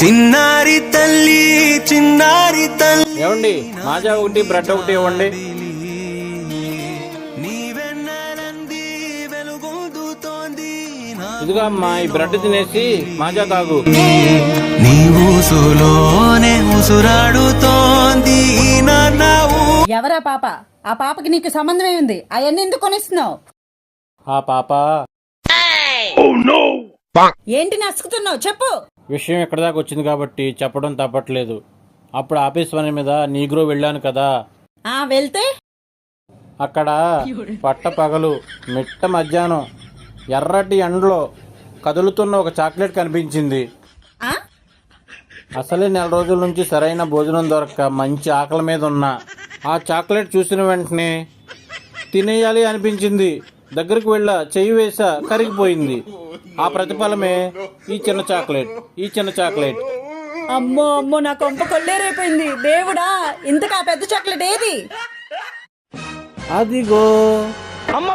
చిన్నారి తల్లి చిన్నారి తల్లి. ఏమండి? మాజా ఒకటి బ్రెడ్ ఒకటి ఇవ్వండి. ఇదిగో అమ్మా ఈ బ్రెడ్ తినేసి మాజా తాగు. నీ ఊసులోనే ఉసురాడుతోంది ఎవరా పాప? ఆ పాపకి నీకు సంబంధం ఏముంది? అవన్నీ ఎందుకు కొనిస్తున్నావు? ఆ పాప. ఏంటి నసుకుతున్నావు? చెప్పు. విషయం ఎక్కడి దాకా వచ్చింది కాబట్టి చెప్పడం తప్పట్లేదు. అప్పుడు ఆఫీస్ పని మీద నీగ్రో వెళ్ళాను కదా. ఆ వెళ్తే? అక్కడ పట్ట పగలు మిట్ట మధ్యాహ్నం ఎర్రటి ఎండలో కదులుతున్న ఒక చాక్లెట్ కనిపించింది. అసలే నెల రోజుల నుంచి సరైన భోజనం దొరక్క మంచి ఆకలి మీద ఉన్నా. ఆ చాక్లెట్ చూసిన వెంటనే తినేయాలి అనిపించింది. దగ్గరికి వెళ్ళా చెయ్యి వేసా కరిగిపోయింది. ఆ ప్రతిఫలమే ఈ చిన్న చాక్లెట్ ఈ చిన్న చాక్లెట్. అమ్మో అమ్మో నా కొంప కొల్లేరైపోయింది. దేవుడా ఇంతకా పెద్ద చాక్లెట్ ఏది? అదిగో. అన్న